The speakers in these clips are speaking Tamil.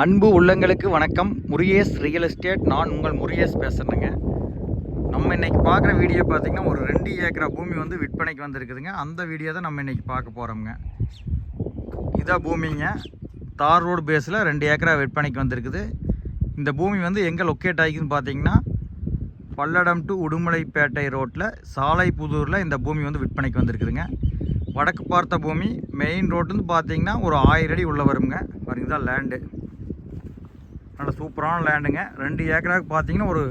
அன்பு உள்ளங்களுக்கு வணக்கம். முருகேஷ் ரியல் எஸ்டேட் நான் உங்கள் முருகேஷ் பேசுகிறேங்க நம்ம இன்னைக்கு பார்க்குற வீடியோ பார்த்தீங்கன்னா ஒரு ரெண்டு ஏக்கரா பூமி வந்து விற்பனைக்கு வந்துருக்குதுங்க. அந்த வீடியோ தான் நம்ம இன்றைக்கி பார்க்க போகிறோம்ங்க இதான் பூமிங்க. தார் ரோடு பேஸில் ரெண்டு ஏக்கரா விற்பனைக்கு வந்திருக்குது. இந்த பூமி வந்து எங்கே லொக்கேட் ஆகிக்குதுன்னு பார்த்தீங்கன்னா பல்லடம் டு உடுமலைப்பேட்டை ரோட்டில் சாலைப்புதூரில் இந்த பூமி வந்து விற்பனைக்கு வந்திருக்குதுங்க. வடக்கு பார்த்த பூமி மெயின் ரோட்டுன்னு பார்த்தீங்கன்னா ஒரு ஆயிரம் அடி உள்ள வருங்க. பாருங்க தான் லேண்டு நல்ல சூப்பரான லேண்டுங்க. ரெண்டு ஏக்கராவுக்கு பார்த்தீங்கன்னா ஒரு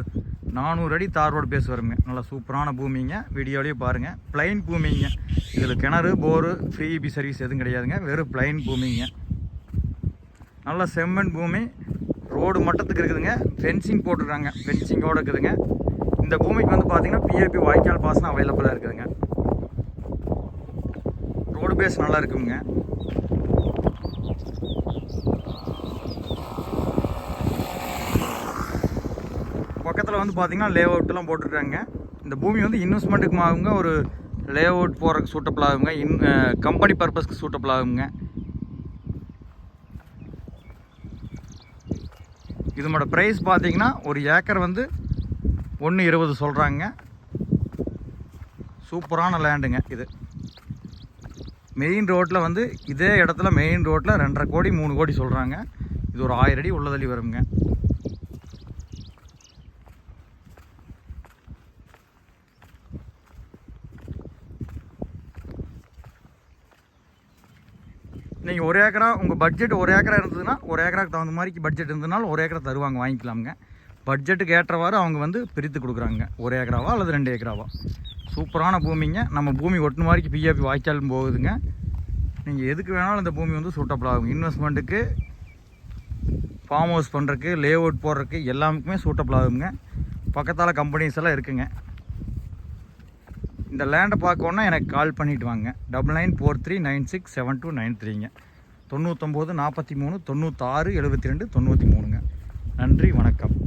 நானூறு அடி தார் ரோடு பேஸ் வருங்க. நல்லா சூப்பரான பூமிங்க. வீடியோலேயே பாருங்கள் பிளைன் பூமிங்க. இதில் கிணறு போரு ஃப்ரீபி சர்வீஸ் எதுவும் கிடையாதுங்க. வெறும் பிளைன் பூமிங்க. நல்ல செம்மண் பூமி. ரோடு மட்டத்துக்கு இருக்குதுங்க. ஃபென்சிங் போட்டுருக்காங்க. ஃபென்சிங்கோடு இருக்குதுங்க. இந்த பூமிக்கு வந்து பார்த்தீங்கன்னா பிஏபி வாய்க்கால் பாசனம் அவைலபிளாக இருக்குதுங்க. ரோடு பேஸ் நல்லா இருக்குங்க. பக்கத்தில் வந்து பார்த்தீங்கன்னா லே அவுட்லாம் போட்டுருக்காங்க. இந்த பூமி வந்து இன்வெஸ்ட்மெண்ட்டுக்கு ஆகுங்க ஒரு லே அவுட் போகிறதுக்கு சூட்டபிள் ஆகுங்க இன் கம்பெனி பர்பஸ்க்கு சூட்டபிள் ஆகுங்க. இதனோட ப்ரைஸ் பார்த்தீங்கன்னா ஒரு ஏக்கர் வந்து ஒன்று இருபது சொல்கிறாங்க சூப்பரான லேண்டுங்க இது. மெயின் ரோட்டில் வந்து இதே இடத்துல மெயின் ரோட்டில் ரெண்டரை கோடி மூணு கோடி சொல்கிறாங்க இது ஒரு ஆயிரடி அடி உள்ளதள்ளி வருங்க. நீங்கள் ஒரு ஏக்கரா உங்கள் பட்ஜெட் ஒரு ஏக்கரா இருந்ததுன்னா ஒரு ஏக்கராக்கு தகுந்த மாதிரி பட்ஜெட் இருந்ததுனால ஒரு ஏக்கரா தருவாங்க வாங்கிக்கலாமுங்க. பட்ஜெட்டுக்கு ஏற்றவாறு அவங்க வந்து பிரித்து கொடுக்குறாங்க. ஒரு ஏக்கராவா அல்லது ரெண்டு ஏக்கராவா? சூப்பரான பூமிங்க. நம்ம பூமி ஒட்டு மாதிரிக்கு பிஏபி வாய்க்காலும் போகுதுங்க. நீங்கள் எதுக்கு வேணாலும் இந்த பூமி வந்து சூட்டபிள் ஆகும் இன்வெஸ்ட்மெண்ட்டுக்கு ஃபார்ம் ஹவுஸ் பண்ணுறதுக்கு லே அவுட் போடுறதுக்கு எல்லாமுக்குமே சூட்டபிள் ஆகுங்க. பக்கத்தால் கம்பெனிஸ் எல்லாம் இருக்குங்க. இந்த லேண்டை பார்க்கணுன்னா எனக்கு கால் பண்ணிட்டு வாங்க. Double nine four three nine six seven two nine த்ரீங்க தொண்ணூத்தொம்போது நாற்பத்தி மூணு தொண்ணூத்தாறு எழுபத்தி ரெண்டு தொண்ணூற்றி மூணுங்க. நன்றி வணக்கம்.